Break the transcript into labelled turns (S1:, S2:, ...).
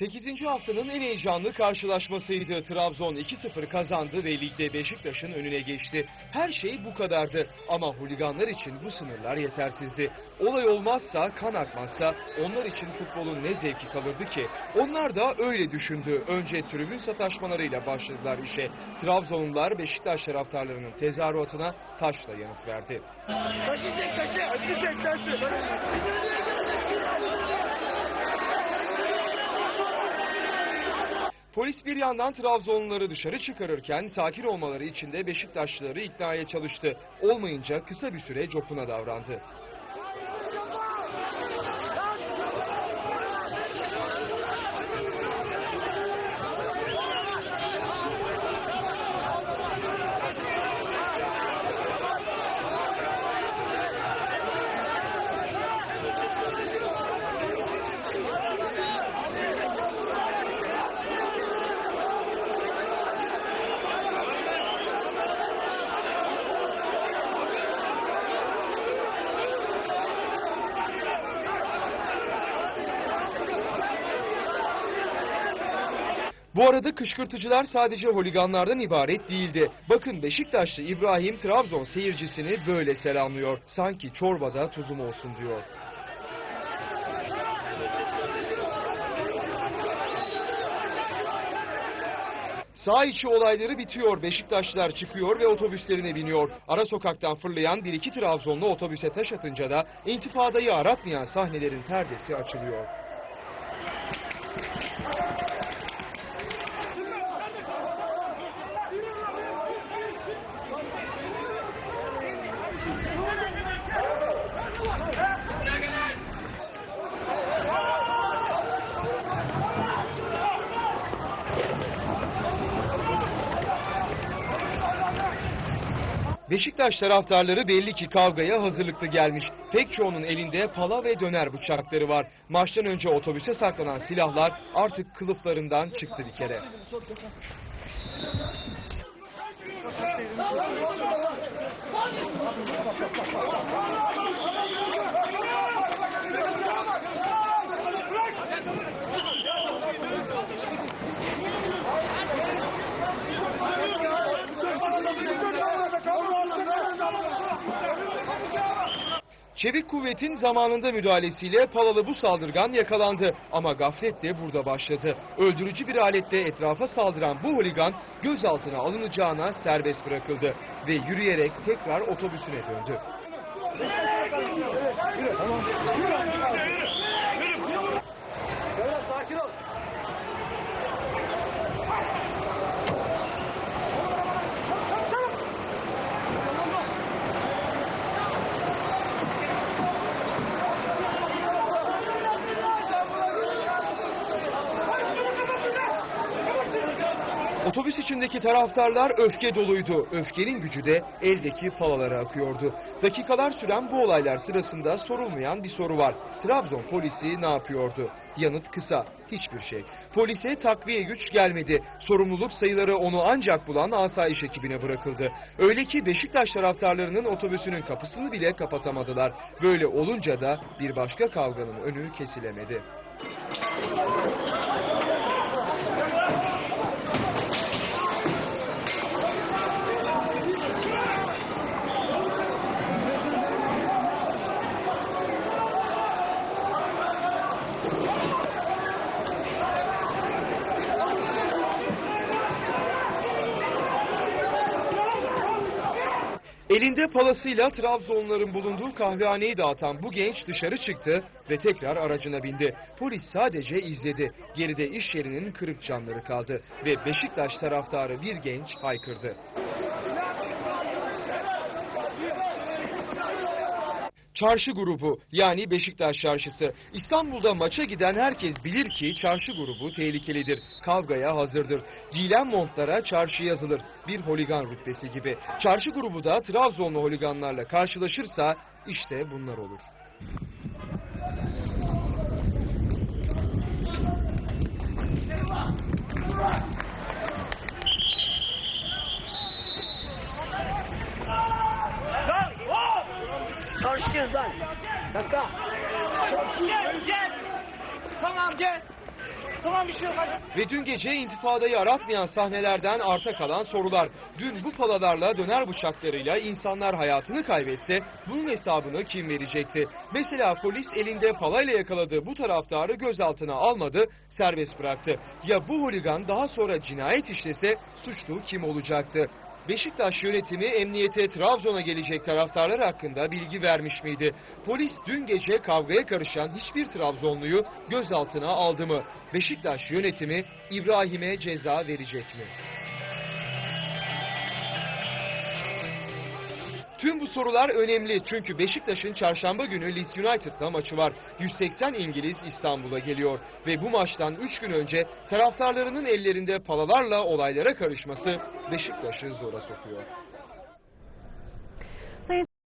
S1: 8. haftanın en heyecanlı karşılaşmasıydı. Trabzon 2-0 kazandı ve ligde Beşiktaş'ın önüne geçti. Her şey bu kadardı ama huliganlar için bu sınırlar yetersizdi. Olay olmazsa, kan akmazsa onlar için futbolun ne zevki kalırdı ki? Onlar da öyle düşündü. Önce tribün sataşmalarıyla başladılar işe. Trabzonlular Beşiktaş taraftarlarının tezahüratına taşla yanıt verdi.
S2: Taşı çek taşı. Taşı çek taşı.
S1: Polis bir yandan Trabzonluları dışarı çıkarırken sakin olmaları için de Beşiktaşlıları iknaya çalıştı. Olmayınca kısa bir süre copuna davrandı. Bu arada kışkırtıcılar sadece holiganlardan ibaret değildi. Bakın Beşiktaşlı İbrahim Trabzon seyircisini böyle selamlıyor. Sanki çorbada tuzum olsun diyor. Sağ içi olayları bitiyor. Beşiktaşlılar çıkıyor ve otobüslerine biniyor. Ara sokaktan fırlayan bir iki Trabzonlu otobüse taş atınca da intifadayı aratmayan sahnelerin perdesi açılıyor. Beşiktaş taraftarları belli ki kavgaya hazırlıklı gelmiş. Pek çoğunun elinde pala ve döner bıçakları var. Maçtan önce otobüse saklanan silahlar artık kılıflarından çıktı bir kere. Çevik kuvvetin zamanında müdahalesiyle Palalı bu saldırgan yakalandı. Ama gaflet de burada başladı. Öldürücü bir aletle etrafa saldıran bu holigan gözaltına alınacağına serbest bırakıldı. Ve yürüyerek tekrar otobüsüne döndü. Otobüs içindeki taraftarlar öfke doluydu. Öfkenin gücü de eldeki palalara akıyordu. Dakikalar süren bu olaylar sırasında sorulmayan bir soru var. Trabzon polisi ne yapıyordu? Yanıt kısa. Hiçbir şey. Polise takviye güç gelmedi. Sorumluluk sayıları onu ancak bulan asayiş ekibine bırakıldı. Öyle ki Beşiktaş taraftarlarının otobüsünün kapısını bile kapatamadılar. Böyle olunca da bir başka kavganın önü kesilemedi. Elinde palasıyla Trabzonluların bulunduğu kahvehaneyi dağıtan bu genç dışarı çıktı ve tekrar aracına bindi. Polis sadece izledi. Geride iş yerinin kırık camları kaldı ve Beşiktaş taraftarı bir genç haykırdı. Çarşı grubu yani Beşiktaş çarşısı. İstanbul'da maça giden herkes bilir ki çarşı grubu tehlikelidir. Kavgaya hazırdır. Giyilen montlara çarşı yazılır. Bir holigan rütbesi gibi. Çarşı grubu da Trabzonlu holiganlarla karşılaşırsa işte bunlar olur.
S2: Dakika.
S3: Gel, gel. Tamam gel.
S2: Tamam bir şey yok hadi.
S1: Ve dün gece intifadayı aratmayan sahnelerden arta kalan sorular. Dün bu palalarla döner bıçaklarıyla insanlar hayatını kaybetse bunun hesabını kim verecekti? Mesela polis elinde palayla yakaladığı bu taraftarı gözaltına almadı, serbest bıraktı. Ya bu holigan daha sonra cinayet işlese suçlu kim olacaktı? Beşiktaş yönetimi emniyete Trabzon'a gelecek taraftarlar hakkında bilgi vermiş miydi? Polis dün gece kavgaya karışan hiçbir Trabzonluyu gözaltına aldı mı? Beşiktaş yönetimi İbrahim'e ceza verecek mi? Tüm bu sorular önemli çünkü Beşiktaş'ın çarşamba günü Leeds United'la maçı var. 180 İngiliz İstanbul'a geliyor ve bu maçtan 3 gün önce taraftarlarının ellerinde palalarla olaylara karışması Beşiktaş'ı zora sokuyor.